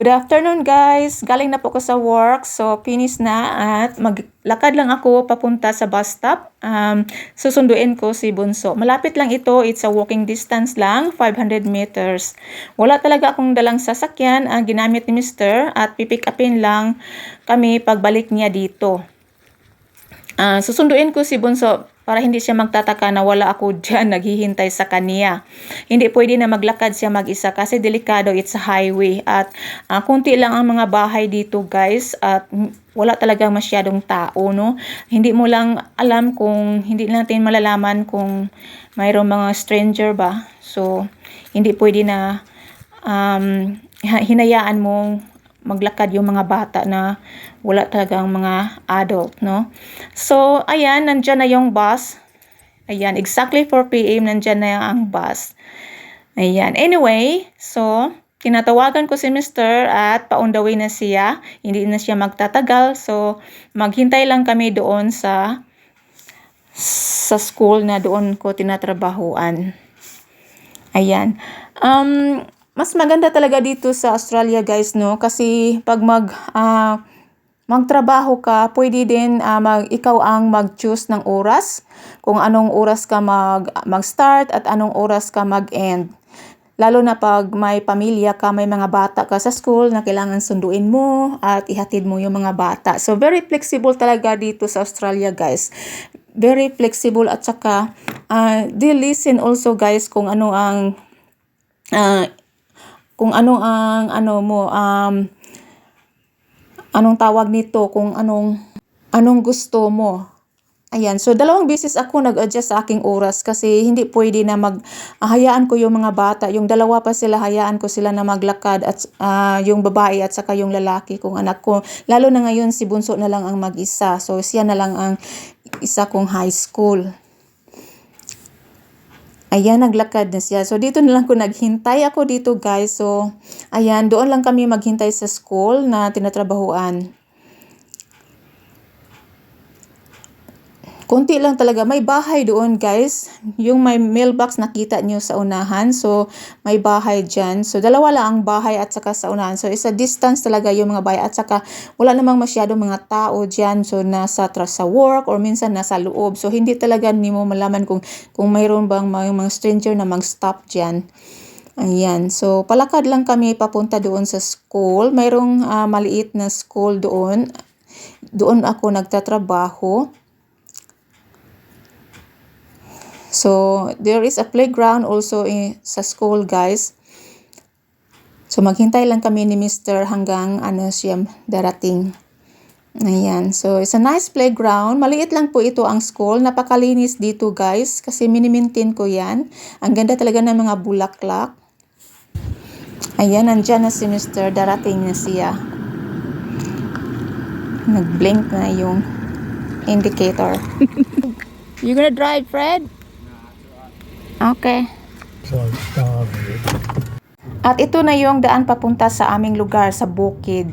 Good afternoon guys! Galing na po ko sa work. So, finish na at maglakad lang ako papunta sa bus stop. Um, susunduin ko si Bunso. Malapit lang ito. It's a walking distance lang. 500 meters. Wala talaga akong dalang sasakyan. Ang ginamit ni Mr. at pipick upin lang kami pagbalik niya dito. Ah, susunduin ko si Bunso para hindi siya magtataka na wala ako dyan naghihintay sa kanya. Hindi pwede na maglakad siya mag-isa kasi delikado it's a highway at ah, kunti lang ang mga bahay dito guys at wala talaga masyadong tao no. Hindi mo lang alam kung hindi natin malalaman kung mayroong mga stranger ba. So hindi pwede na um, hinayaan mong maglakad yung mga bata na wala talagang mga adult, no? So, ayan, nandyan na yung bus. Ayan, exactly 4 p.m. nandyan na ang bus. Ayan, anyway, so, tinatawagan ko si Mr. at pa on the way na siya. Hindi na siya magtatagal. So, maghintay lang kami doon sa sa school na doon ko tinatrabahuan. Ayan. Um, mas maganda talaga dito sa Australia guys no kasi pag mag ah, magtrabaho ka, pwede din ah, mag ikaw ang mag-choose ng oras kung anong oras ka mag mag-start at anong oras ka mag-end. Lalo na pag may pamilya ka, may mga bata ka sa school na kailangan sunduin mo at ihatid mo yung mga bata. So very flexible talaga dito sa Australia guys. Very flexible at saka uh, they listen also guys kung ano ang ah, kung ano ang ano mo um anong tawag nito kung anong anong gusto mo Ayan, so dalawang beses ako nag-adjust sa aking oras kasi hindi pwede na mag ah, ko yung mga bata, yung dalawa pa sila hayaan ko sila na maglakad at ah, yung babae at saka yung lalaki kong anak ko. Lalo na ngayon si Bunso na lang ang mag-isa. So siya na lang ang isa kong high school. Ayan, naglakad na siya. So, dito na lang ko naghintay ako dito, guys. So, ayan, doon lang kami maghintay sa school na tinatrabahuan. Kunti lang talaga. May bahay doon, guys. Yung may mailbox nakita nyo sa unahan. So, may bahay dyan. So, dalawa lang ang bahay at saka sa unahan. So, isa distance talaga yung mga bahay. At saka, wala namang masyadong mga tao dyan. So, nasa sa work or minsan nasa loob. So, hindi talaga ni mo malaman kung, kung mayroon bang mga, mga stranger na mag-stop dyan. Ayan. So, palakad lang kami papunta doon sa school. Mayroong ah, maliit na school doon. Doon ako nagtatrabaho. So, there is a playground also in, sa school, guys. So, maghintay lang kami ni Mr. hanggang ano siya darating. Ayan. So, it's a nice playground. Maliit lang po ito ang school. Napakalinis dito, guys. Kasi minimintin ko yan. Ang ganda talaga ng mga bulaklak. Ayan, nandyan na si Mr. Darating na siya. Nag-blink na yung indicator. you gonna drive, Fred? Okay. At ito na yung daan papunta sa aming lugar sa bukid.